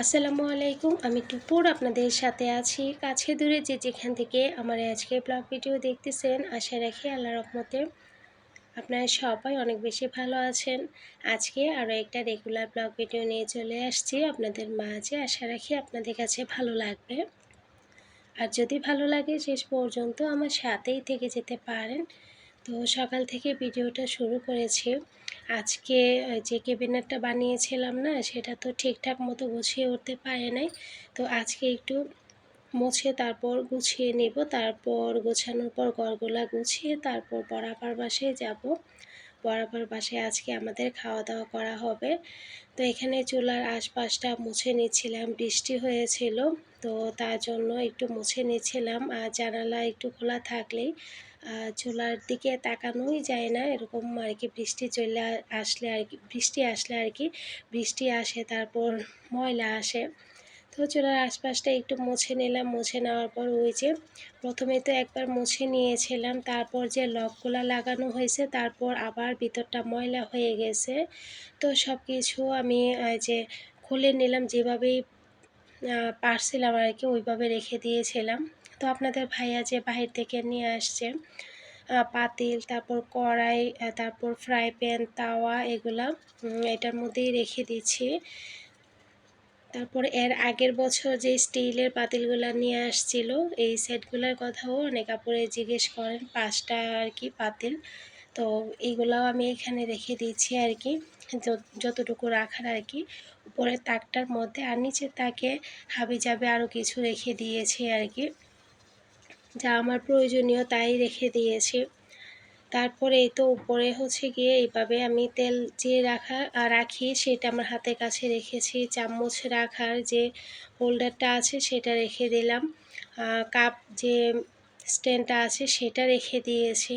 আসসালামু আলাইকুম, আমি টুপুর আপনাদের সাথে আছি। কাছে দূরে যে যেখান থেকে আমার আজকে ব্লগ ভিডিও দেখতেছেন, আশা রাখি আল্লাহ রহমতে আপনারা সবাই অনেক বেশি ভালো আছেন। আজকে আরও একটা রেগুলার ব্লগ ভিডিও নিয়ে চলে আসছি আপনাদের মাঝে। আশা রাখি আপনাদের কাছে ভালো লাগবে। আর যদি ভালো লাগে শেষ পর্যন্ত আমার সাথেই থেকে যেতে পারেন। তো সকাল থেকে ভিডিওটা শুরু করেছি। আজকে যে কেবিনেটটা বানিয়েছিলাম না, সেটা তো ঠিকঠাক মতো গুছিয়ে উঠতে পারে নাই। তো আজকে একটু মুছে তারপর গুছিয়ে নেব। তারপর গোছানোর পর গড়গুলা গুছিয়ে তারপর বরাবর বাসায় যাব। বরাবর বাসায় আজকে আমাদের খাওয়া দাওয়া করা হবে। তো এখানে চুলার আশপাশটা মুছে নিচ্ছিলাম, বৃষ্টি হয়েছিল। তো তার জন্য একটু মুছে নিচ্ছিলাম। আর জানালা একটু খোলা থাকলেই চুলার দিকে তাকানোই যায় না। এরকম আর কি বৃষ্টি চলে আসলে আর কি বৃষ্টি আসলে আর কি বৃষ্টি আসে, তারপর ময়লা আসে। তো চুলার আশপাশটা একটু মুছে নিলাম। মুছে নেওয়ার পর ওই যে প্রথমে তো একবার মুছে নিয়েছিলাম, তারপর যে লকগুলো লাগানো হয়েছে, তারপর আবার ভিতরটা ময়লা হয়ে গেছে। তো সব কিছু আমি যে খুলে নিলাম, যেভাবেই পারছিলাম আর কি, ওইভাবে রেখে দিয়েছিলাম। তো আপনাদের ভাইয়া যে বাহির থেকে নিয়ে আসছে পাতিল, তারপর কড়াই তারপর ফ্রাই প্যান, তাওয়া, এগুলা এটার মধ্যেই রেখে দিচ্ছি। তারপর এর আগের বছর যে স্টিলের পাতিলগুলো নিয়ে আসছিল, এই সেটগুলোর কথাও অনেক কাপড়ে জিজ্ঞেস করেন, পাঁচটা আর কি পাতিল। তো এইগুলাও আমি এখানে রেখে দিয়েছি আর কি যতটুকু রাখার আর কি উপরের তাকটার মধ্যে আর নিচের তাকে হাবি যাবে আরও কিছু রেখে দিয়েছি আর কি যা আমার প্রয়োজনীয় তাই রেখে দিয়েছি। তারপরে এই তো উপরে হচ্ছে গিয়ে এইভাবে আমি তেল যে রাখা রাখি সেটা আমার হাতের কাছে রেখেছি। চামচ রাখার যে হোল্ডারটা আছে সেটা রেখে দিলাম। কাপ যে স্ট্যান্ডটা আছে সেটা রেখে দিয়েছি।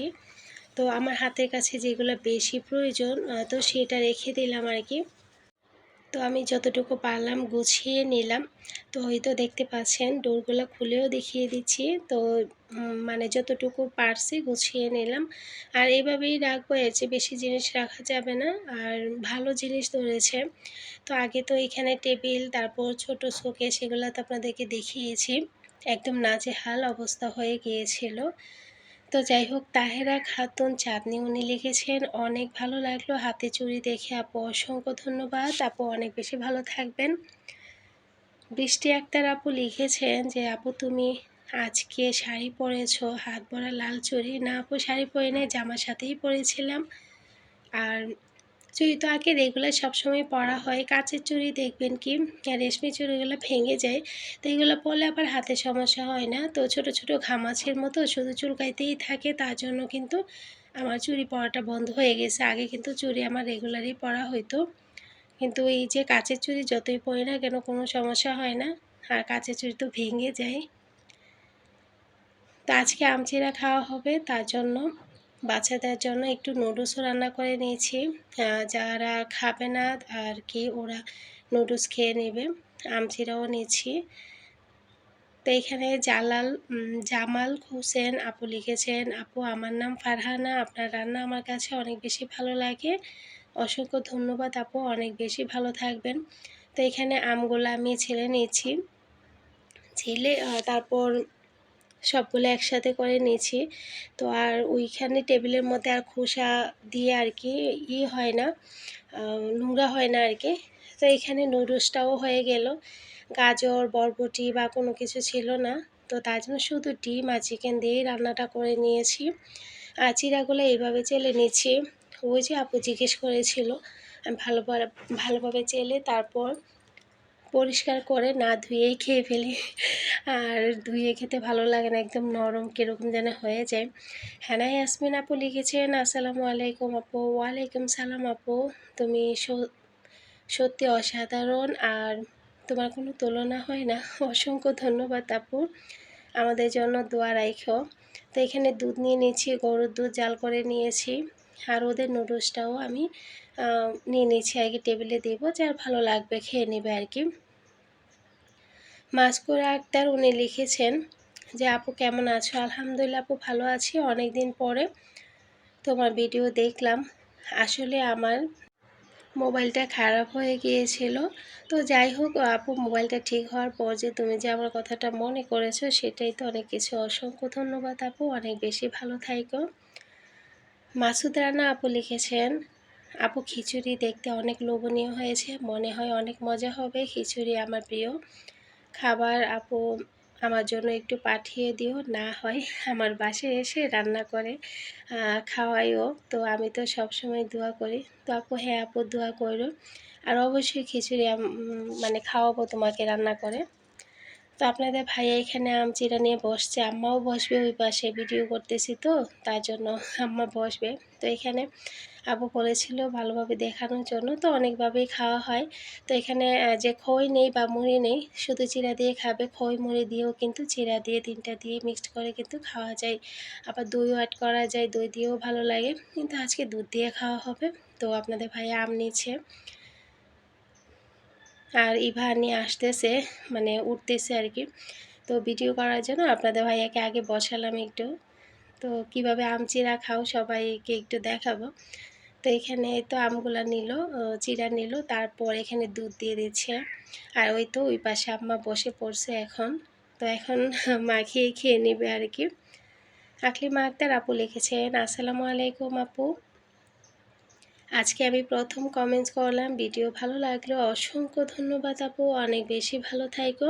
তো আমার হাতের কাছে যেগুলো বেশি প্রয়োজন তো সেটা রেখে দিলাম আর কি। তো আমি যতটুকু পারলাম গুছিয়ে নিলাম। তো হয়তো দেখতে পাচ্ছেন, ডোরগুলো খুলেও দেখিয়ে দিচ্ছি। তো মানে যতটুকু পারছি গুছিয়ে নিলাম। আর এইভাবেই রাখব, এর চেয়ে বেশি জিনিস রাখা যাবে না। আর ভালো জিনিস ধরেছে। তো আগে তো এখানে টেবিল, তারপর ছোট শোকে সেগুলো তো আপনাদেরকে দেখিয়েছি। একদম নাজেহাল অবস্থা হয়ে গিয়েছিল। তো যাই হোক তাহেরা খাতুন চাঁদনি উনি লিখেছেন, অনেক ভালো লাগল হাতে চুরি দেখে, আপু। অসংখ্য ধন্যবাদ। আপু, অনেক বেশি ভালো থাকবেন। বৃষ্টি আক্তার আপু লিখেছেন যে, আপু, তুমি আজকে শাড়ি পরেছ, হাত ভরা লাল চুড়ি। না, আপু, শাড়ি পরে নাই, জামার সাথেই পরেছিলাম। আর চুড়ি তো আগে রেগুলার সবসময় পরা হয়। কাঁচের চুড়ি দেখবেন কি রেশমি চুড়িগুলো ভেঙে যায়, তো এগুলো পরলে আবার হাতে সমস্যা হয় না। তো ছোট ছোট ঘামাছের মতো শুধু চুলকাইতেই থাকে, তার জন্য কিন্তু আমার চুড়ি পরাটা বন্ধ হয়ে গেছে। আগে কিন্তু চুড়ি আমার রেগুলারই পরা হইতো। কিন্তু এই যে কাঁচের চুড়ি যতই পরি না কেন, কোনো সমস্যা হয় না, আর কাঁচের চুড়ি তো ভেঙে যায়। তো আজকে আমচিরা খাওয়া হবে, তার জন্য বাচ্চাদের জন্য একটু নুডলসও রান্না করে নিয়েছি। যারা খাবে না আর কি, ওরা নুডলস খেয়ে নেবে। আমচিরাও নিয়েছি তো এখানে জালাল জামাল হোসেন আপু লিখেছেন, আপু, আমার নাম ফারহানা, আপনার রান্না আমার কাছে অনেক বেশি ভালো লাগে। অসংখ্য ধন্যবাদ আপু, অনেক বেশি ভালো থাকবেন। তো এখানে আমগুলো আমি ছেলে নিয়েছি ছেলে তারপর সবগুলো একসাথে করে নিয়েছি। তো আর ওইখানে টেবিলের মধ্যে আর খোসা দিয়ে আর কি ই হয় না নোংরা হয় না আর কি। তো এখানে নুডলসটাও হয়ে গেল। গাজর, বরবটি বা কোনো কিছু ছিল না। তো তার জন্য শুধু ডিম আর চিকেন দিয়েই রান্নাটা করে নিয়েছি। আর চিরাগুলো এইভাবে চেলে নিচ্ছি। ওই যে আপু জিজ্ঞেস করেছিল, ভালোভাবে ভালোভাবে চেলে তারপর পরিষ্কার করে না ধুয়েই খেয়ে ফেলি। আর ধুয়ে খেতে ভালো লাগে না, একদম নরম কীরকম যেন হয়ে যায়। হ্যাঁ ইয়াসমিন আপু লিখেছেন, আসসালামু আলাইকুম আপু। ওয়ালাইকুম সালাম আপু। তুমি সত্যি অসাধারণ। আর তোমার কোনো তুলনা হয় না। অসংখ্য ধন্যবাদ আপু। আমাদের জন্য দোয়া রাইখো। তো এখানে দুধ নিয়ে নিয়েছি, গরুর দুধ জাল করে নিয়েছি। আর ওদের নুডলসটাও আমি নিয়ে নিয়েছি কি টেবিলে দেবো, যার ভালো লাগবে খেয়ে নেবে আর কি। মাসকুরা আক্তার উনি লিখেছেন যে, আপু কেমন আছো? আলহামদুলিল্লাহ, আপু ভালো আছি। অনেক দিন পরে তোমার ভিডিও দেখলাম। আসলে আমার মোবাইলটা খারাপ হয়ে গিয়েছিল। তো যাই হোক, আপু মোবাইলটা ঠিক হওয়ার পর যে, তুমি যে আমার কথাটা মনে করেছ, সেটাই তো অনেক কিছু। অসংখ্য ধন্যবাদ আপু। অনেক বেশি ভালো থাইকো। মাসুদ রানা আপু লিখেছেন, আপু খিচুড়ি দেখতে অনেক লোভনীয় হয়েছে। মনে হয় অনেক মজা হবে। খিচুড়ি আমার প্রিয়। খাবার আপু আমার জন্য একটু পাঠিয়ে দিও, না হয় আমার বাসে এসে রান্না করে খাওয়াইও তো আমি তো সব সময় দোয়া করি। তো আপু হ্যাঁ আপু, দোয়া করো। আর অবশ্যই খিচুড়ি মানে খাওয়াবো তোমাকে রান্না করে। তো আপনাদের ভাইয়া এখানে আম চিরা নিয়ে বসছে, আম্মাও বসবে ওই পাশে ভিডিও করতেছি তো তার জন্য আম্মা বসবে। তো এখানে আবু বলেছিল ভালোভাবে দেখানোর জন্য, তো অনেকভাবেই খাওয়া হয়। তো এখানে যে খই নেই বা মুড়ি নেই, শুধু চিরা দিয়ে খাবে, খই মুড়ি দিয়েও কিন্তু চিরা দিয়ে তিনটা দিয়ে মিক্সড করে কিন্তু খাওয়া যায়। আবার দইও অ্যাড করা যায়, দই দিয়েও ভালো লাগে। কিন্তু আজকে দুধ দিয়ে খাওয়া হবে, তো আপনাদের ভাইয়া আম নিচ্ছে। আর ইভা নিয়ে আসতেছে মানে উঠতেছে আর কি তো ভিডিও করার জন্য আপনাদের ভাইয়াকে আগে বসালাম একটু। তো কীভাবে আম চিরা খাও সবাইকে একটু দেখাবো। তো এখানে তো আমগুলো নিল চিরা নিল, তারপর এখানে দুধ দিয়ে দিচ্ছে। আর ওই তো ওই পাশে আম্মা বসে পড়ছে এখন। তো এখন মাখিয়ে খেয়ে নেবে আর কি আকলিমা আক্তার আপু লিখেছেন, আসসালামু আলাইকুম আপু। আজকে আমি প্রথম কমেন্টস করলাম, ভিডিও ভালো লাগল, অসংখ্য ধন্যবাদ আপু, অনেক বেশি ভালো থাইকো।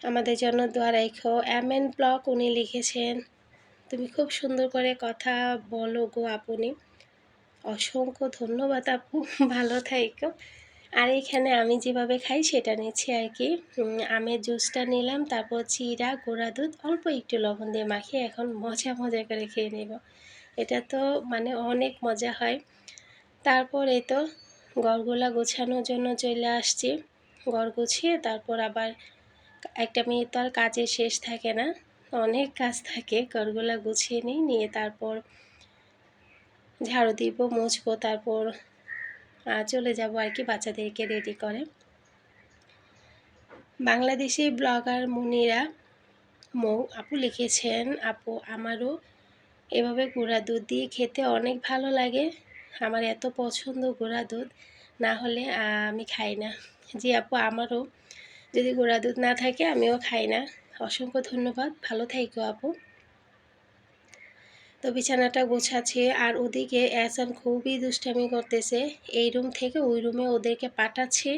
আমাদের জন্য দোয়া রাখো এম এন ব্লক উনি লিখেছেন। তুমি খুব সুন্দর করে কথা বলো গো আপনি। অসংখ্য ধন্যবাদ আপু, ভালো থাইকো। আর এখানে আমি যেভাবে খাই সেটা নিচ্ছি আর কি। আমের জুসটা নিলাম, তারপর চিরা, গোড়া দুধ, অল্প একটু লবণ দিয়ে মাখিয়ে এখন মজা মজা করে খেয়ে নেব। এটা তো মানে অনেক মজা হয়। তারপর এই তো গড়গুলা গোছানোর জন্য চলে আসছি। গড় গুছিয়ে তারপর আবার একটা মেয়ে তো আর কাজে শেষ থাকে না, অনেক কাজ থাকে। গড়গুলা গুছিয়ে নিই, নিয়ে তারপর ঝাড়ু দিব, মুছবো, তারপর চলে যাব আর কি বাচ্চাদেরকে রেডি করে। বাংলাদেশি ব্লগার মুনিরা, মৌ, আপু লিখেছেন, আপু, আমারও এভাবে গুঁড়া দুধ দিয়ে খেতে অনেক ভালো লাগে। আমার এত পছন্দ গোড়া দুধ, না হলে আমি খাই না। জি আপু, আমারও যদি গোড়া দুধ না থাকে, আমিও খাই না। অসংখ্য ধন্যবাদ। ভালো থাইকো আপু। তো বিছানাটা গোছাচ্ছে, আর ওদিকে অ্যাসান খুবই দুষ্টামি করতেছে। এই রুম থেকে ওই রুমে ওদেরকে পাঠাচ্ছে।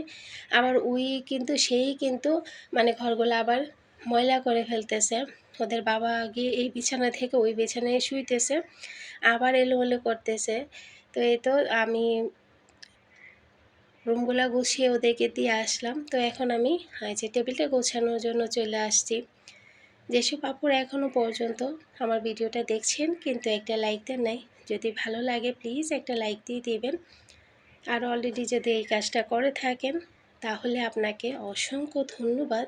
আবার ওই কিন্তু, সেই কিন্তু মানে ঘরগুলো আবার ময়লা করে ফেলতেছে। ওদের বাবা গিয়ে এই বিছানা থেকে ওই বিছানায় শুইতেছে। আবার এলোমেলো করতেছে। তো এই তো আমি রুমগুলো গুছিয়ে ওদেরকে দিয়ে আসলাম। তো এখন আমি যে টেবিলটা গোছানোর জন্য চলে আসছি। যেসব আপুর এখনও পর্যন্ত আমার ভিডিওটা দেখছেন কিন্তু একটা লাইক দেন নাই, যদি ভালো লাগে প্লিজ একটা লাইক দিয়ে দেবেন। আর অলরেডি যদি এই কাজটা করে থাকেন তাহলে আপনাকে অসংখ্য ধন্যবাদ।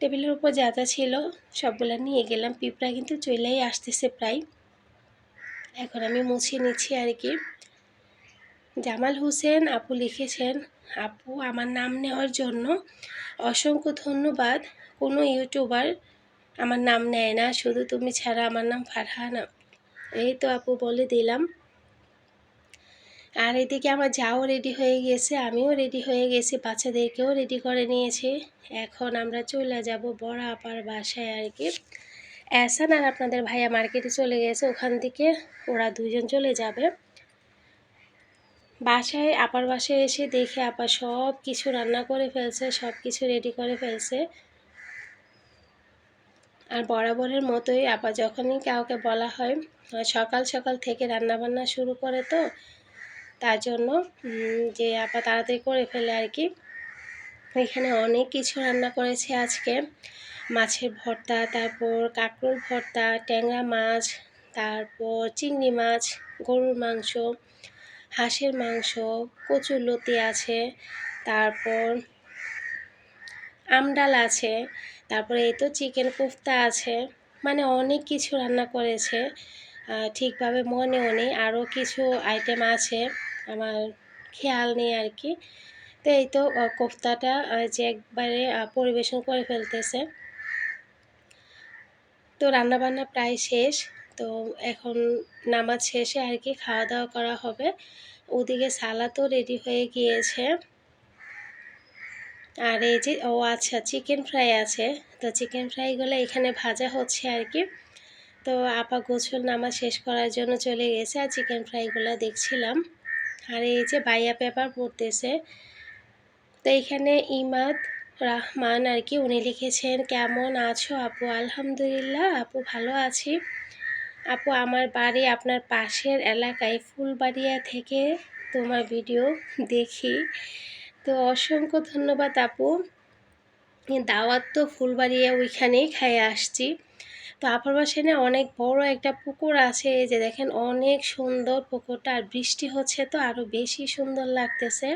টেবিলের উপর যা যা ছিল সবগুলো নিয়ে গেলাম। পিঁপড়া কিন্তু চলেই আসতেছে প্রায়। এখন আমি মুছে নিচ্ছি আর কি। জামাল হোসেন, আপু লিখেছেন, আপু, আমার নাম নেওয়ার জন্য অসংখ্য ধন্যবাদ। কোনো ইউটিউবার আমার নাম নেয় না। শুধু তুমি ছাড়া আমার নাম ফারহানা এই তো আপু বলে দিলাম। আর এদিকে আমার যাও রেডি হয়ে গেছে। আমিও রেডি হয়ে গেছি। বাচ্চাদেরকেও রেডি করে নিয়েছি। এখন আমরা চলে যাব বড় আপার বাসায় আর কি। অ্যাসান আর আপনাদের ভাইয়া মার্কেটে চলে গেছে ওখান থেকে ওরা দুজন চলে যাবে বাসায় আপার বাসায় এসে দেখে আপা সব কিছু রান্না করে ফেলছে সব কিছু রেডি করে ফেলছে আর বরাবরের মতোই আপা যখনই কাউকে বলা হয় সকাল সকাল থেকে রান্নাবান্না শুরু করে তো তার জন্য যে আপা তাড়াতাড়ি করে ফেলে আর কি এখানে অনেক কিছু রান্না করেছে আজকে। মাছের ভর্তা, তারপর কাঁকড়োর ভর্তা, ট্যাংরা মাছ, তারপর চিংড়ি মাছ, গরুর মাংস, হাঁসের মাংস, কচুর লতি আছে, তারপর আমডাল আছে, তারপরে এই তো চিকেন কোফতা আছে। মানে অনেক কিছু রান্না করেছে। ঠিকভাবে মনেও নেই। আরও কিছু আইটেম আছে। আমার খেয়াল নেই আর কি। তো এই তো কোফতাটা যে একবারে পরিবেশন করে ফেলতেছে। তো রান্নাবান্না প্রায় শেষ। তো এখন নামাজ শেষে আর কি খাওয়া দাওয়া করা হবে। ওদিকে সালাদও রেডি হয়ে গিয়েছে। আর এই যে, ও আচ্ছা চিকেন ফ্রাই আছে। তো চিকেন ফ্রাইগুলো এখানে ভাজা হচ্ছে আর কি। তো আপা গোছল নামাজ শেষ করার জন্য চলে গেছে আর চিকেন ফ্রাইগুলো দেখছিলাম। আর এই যে বাইয়া পেপার পড়তেছে। তো এখানে ইমাদ রহমান আর কি, উনি লিখেছেন, কেমন আছো আপু? আলহামদুলিল্লাহ, আপু ভালো আছি। আপু, আমার বাড়ি আপনার পাশের এলাকায় ফুলবাড়িয়া থেকে তোমার ভিডিও দেখি। তো অসংখ্য ধন্যবাদ আপু। দাওয়াত তো ফুলবাড়িয়া ওইখানেই খাইয়ে আসছি। তো আপার বাসায় না অনেক বড় একটা পুকুর আছে, এই যে দেখেন অনেক সুন্দর পুকুরটা, আর বৃষ্টি হচ্ছে তো আরও বেশি সুন্দর লাগতেছে।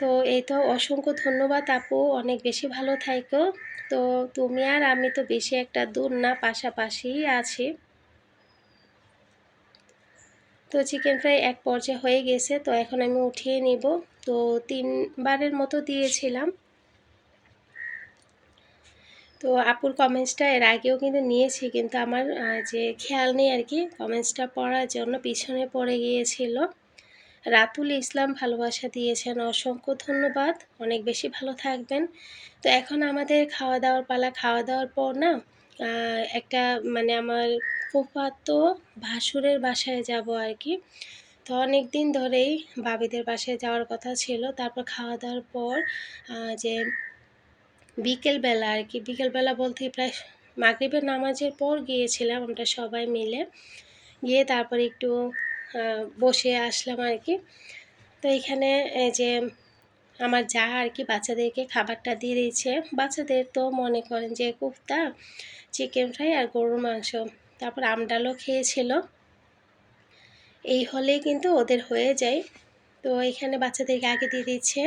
তো এই তো অসংখ্য ধন্যবাদ আপু, অনেক বেশি ভালো থাইকো। তো তুমি আর আমি তো বেশি একটা দূর না, পাশাপাশি আছি। তো চিকেন ফ্রাই এক পর্যায়ে হয়ে গেছে, তো এখন আমি উঠিয়ে নিব। তো তিনবারের মতো দিয়েছিলাম। তো আপুর কমেন্টসটা এর আগেও কিন্তু নিয়েছি, কিন্তু আমার যে খেয়াল নেই আর কি কমেন্টসটা পড়ার জন্য পিছনে পড়ে গিয়েছিল। রাতুল ইসলাম ভালোবাসা দিয়েছেন। অসংখ্য ধন্যবাদ। অনেক বেশি ভালো থাকবেন। তো এখন আমাদের খাওয়া দাওয়ার পালা। খাওয়া দাওয়ার পর না একটা মানে আমার ফুফাতো ভাসুরের বাসায় যাব আর কি তো অনেক দিন ধরেই বাবিদের বাসায় যাওয়ার কথা ছিল। তারপর খাওয়া দাওয়ার পর যে বিকেলবেলা আর কি বিকেলবেলা বলতে প্রায় মাগরীবের নামাজের পর গিয়েছিলাম আমরা সবাই মিলে। গিয়ে তারপর একটু বসে আসলাম আর কি। তো এখানে যে আমার যা আর কি বাচ্চাদেরকে খাবারটা দিয়ে দিয়েছে, বাচ্চাদের তো মনে করেন যে কুফতা চিকেন ফ্রাই আর গরুর মাংস। তারপর আমডালও খেয়েছিল। এই হলেই কিন্তু ওদের হয়ে যায়। তো এখানে বাচ্চাদেরকে আগে দিয়ে দিচ্ছে।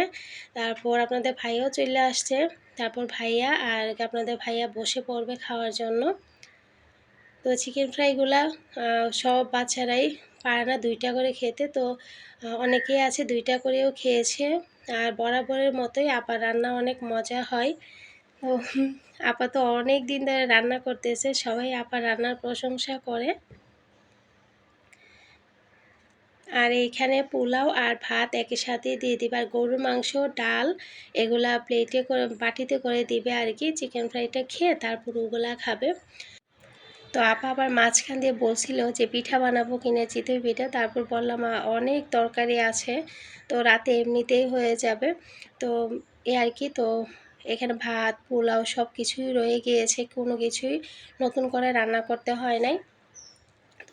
তারপর আপনাদের ভাইয়াও চলে আসছে। তারপর ভাইয়া আর আপনাদের ভাইয়া বসে পড়বে খাওয়ার জন্য। তো চিকেন ফ্রাইগুলা সব বাচ্চারাই পারে না দুইটা করে খেতে, তো অনেকেই আছে দুইটা করেও খেয়েছে। আর বরাবরের মতোই আপার রান্না অনেক মজা হয়। তো আপা তো অনেক দিন ধরে রান্না করতেছে, সবাই আপার রান্নার প্রশংসা করে। আর এইখানে পোলাও আর ভাত একই সাথে দিয়ে দিবে। আর গরুর মাংস, ডাল এগুলা প্লেটে করে, বাটিতে করে দিবে আর কি। চিকেন ফ্রাইটা খেয়ে তারপর ওগুলা খাবে। তো আপা আবার মাঝখান দিয়ে বলছিল যে পিঠা বানাবো কিনে চিতই পিঠা। তারপর বললাম অনেক তরকারি আছে, তো রাতে এমনিতেই হয়ে যাবে। তো এ আর কি, তো এখানে ভাত, পোলাও সব কিছুই রয়ে গিয়েছে, কোনো কিছুই নতুন করে রান্না করতে হয় নাই।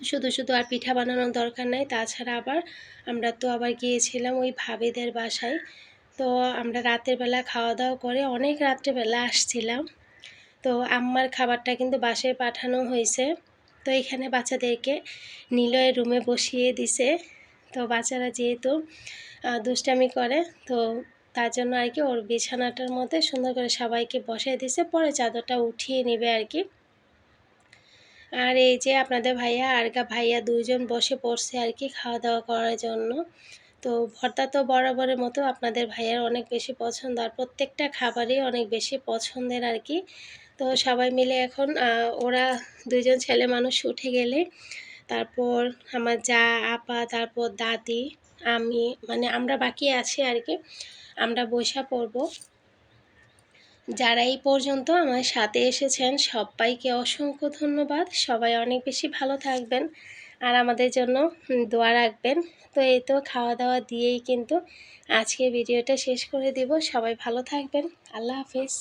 শুধু শুধু আর পিঠা বানানোর দরকার নাই, তাছাড়া আবার আমরা তো আবার গিয়েছিলাম ওই ভাবিদের বাসায়। তো আমরা রাতের বেলা খাওয়া দাওয়া করে অনেক রাত্রেবেলা আসছিলাম। তো আম্মার খাবারটা কিন্তু বাসায় পাঠানো হয়েছে। তো এখানে বাচ্চাদেরকে নিলয়ের রুমে বসিয়ে দিছে। তো বাচ্চারা যেহেতু দুষ্টামি করে, তো তার জন্য আর কি ওর বিছানাটার মধ্যে সুন্দর করে সবাইকে বসিয়ে দিছে। পরে চাদরটা উঠিয়ে নেবে আর কি। আর এই যে আপনাদের ভাইয়া আর ভাইয়া দুইজন বসে পড়ছে আর কি খাওয়া দাওয়া করার জন্য। তো ভর্তা তো বরাবরের মতো আপনাদের ভাইয়ার অনেক বেশি পছন্দ। আর প্রত্যেকটা খাবারই অনেক বেশি পছন্দের আর কি। তো সবাই মিলে এখন ওরা দুজন ছেলে মানুষ উঠে গেলে তারপর আমার যা, আপা, তারপর দাদি, আমি মানে আমরা বাকি আছি আর কি, আমরা বৈশা পড়ব। যারা এই পর্যন্ত আমার সাথে এসেছেন, সবাইকে অসংখ্য ধন্যবাদ। সবাই অনেক বেশি ভালো থাকবেন আর আমাদের জন্য দোয়া রাখবেন। তো এই তো খাওয়া দাওয়া দিয়েই কিন্তু আজকে ভিডিওটা শেষ করে দিব। সবাই ভালো থাকবেন। আল্লাহ হাফিজ।